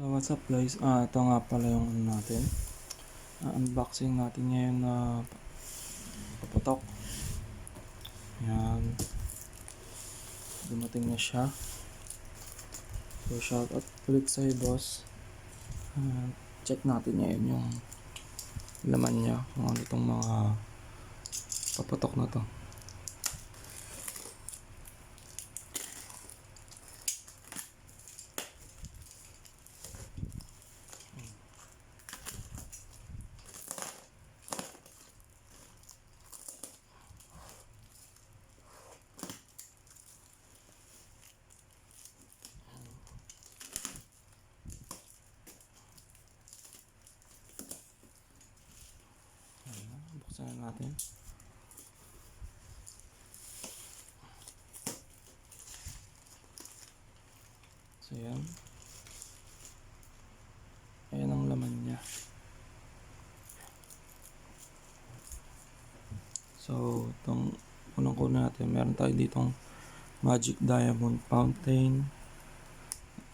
So what's up guys? Ah, ito nga pala yung ano natin. Ah, unboxing natin ngayon na papatok. Yan. Dumating na siya. So shout out ulit sa'yo boss. Ah, check natin ngayon yung laman niya. Kung ano itong mga papatok na to. Ayan, buksan na natin. So yan. Ayan ang laman niya. So, itong unang kuna natin, meron tayo ditong Magic Diamond Fountain.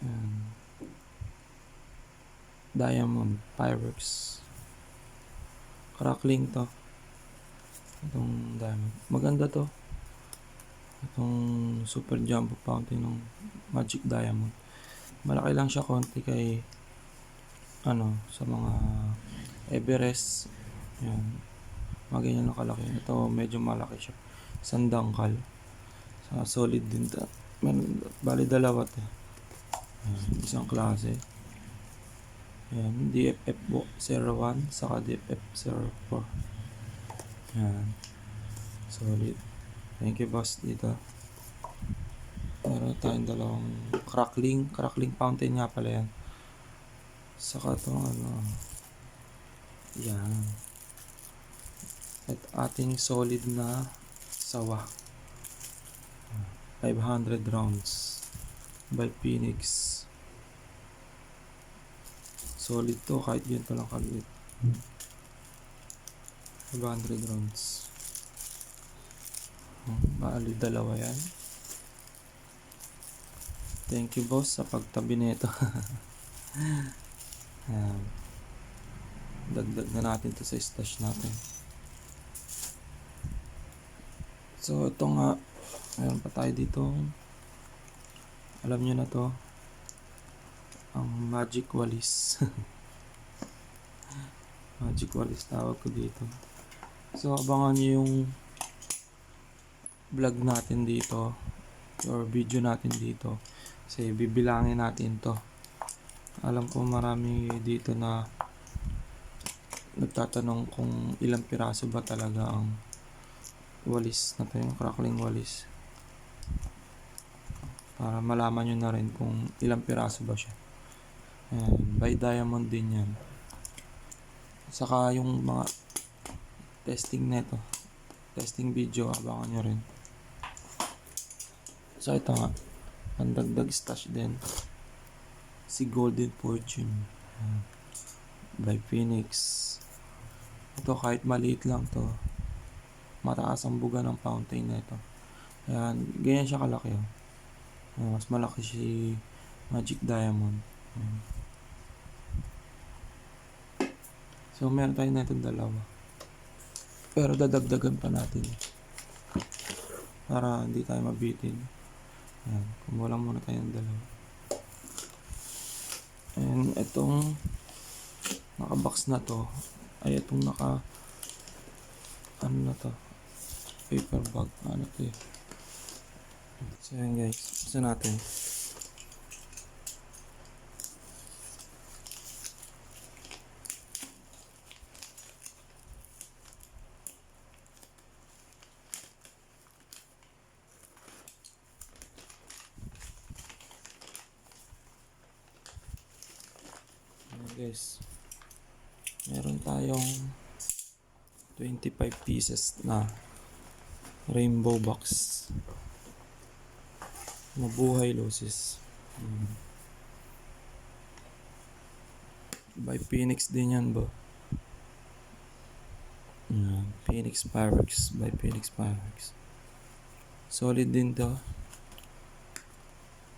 Ayan. Diamond Pyrex. Crackling to. Itong diamond. Maganda to. Itong super jumbo fountain ng Magic Diamond. Malaki lang siya konti kay ano sa mga Everest. Yan. Mga ganyan lang kalaki. Ito medyo malaki siya. Sandangkal. Sa solid din to. Man, bali dalawa to. Isang klase. Yan, DFF po 01 saka DFF 04. Yan. Solid. Thank you boss dito. Meron tayong dalawang crackling, crackling fountain nga pala yan. Saka itong ano, yan. At ating solid na sawa. 500 rounds by Phoenix. Solid to kahit ganito lang kaliit. 500 rounds. Bali dalawa yan. Thank you boss sa pagtabi nito. Ayan. Dagdag na natin to sa stash natin. So ito nga, mayroon pa tayo dito. Alam nyo na to. Ang magic walis. magic walis tawag ko dito. So abangan nyo yung vlog natin dito or video natin dito. Kasi bibilangin natin to. Alam ko marami dito na nagtatanong kung ilang piraso ba talaga ang walis na to yung crackling walis. Para malaman nyo na rin kung ilang piraso ba siya. Ayan, by diamond din yan. Saka yung mga testing neto. Testing video abangan nyo rin. So ito nga. Pandagdag stash din. Si Golden Fortune. By Phoenix. Ito kahit maliit lang to mataas ang buga ng fountain na ito Ayan, ganyan siya kalaki oh. Mas malaki si Magic Diamond. Ayan. so meron tayo na itong dalawa pero dadagdagan pa natin para hindi tayo mabitin Ayan, kumuha lang muna tayo ng dalawa. And itong naka-box na to, ay itong naka ano na to, paper bag, ano to eh. So yan guys, gusto natin. Ayan guys. Meron tayong 25 pieces na rainbow box. Mabuhay loses. Hmm. By Phoenix din yan ba? Yan. Phoenix Pyrex by Phoenix Pyrex. Solid din to.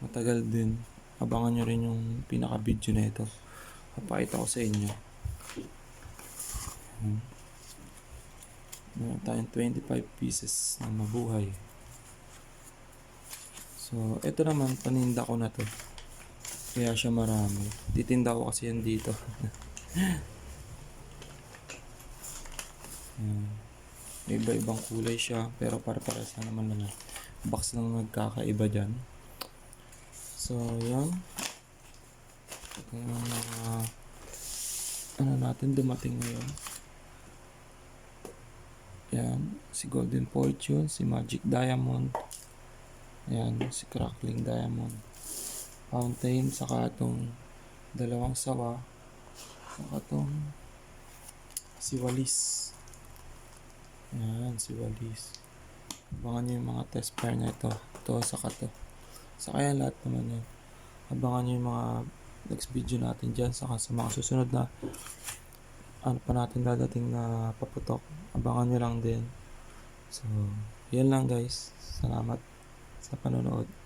Matagal din. abangan nyo rin yung pinaka-video na ito. Papakita ko sa inyo. Hmm. Meron tayong 25 pieces na mabuhay. So, ito naman, paninda ko na to. Kaya siya marami. Titinda ko kasi yan dito. May iba-ibang kulay siya, pero para-pares na naman lang. Box lang nagkakaiba dyan. So, yan. Ito yung natin dumating ngayon. Yan, si Golden Fortune, si Magic Diamond. Yan, si Crackling Diamond. Fountain, saka itong dalawang sawa. Saka itong si Walis. Yan, si Walis. Abangan nyo yung mga test pair na ito. Ito, saka to. Saka yan lahat naman yan. Abangan nyo yung mga next video natin dyan. Saka sa mga susunod na ano pa natin dadating na paputok. Abangan nyo lang din. So, yan lang guys. Salamat sa panonood.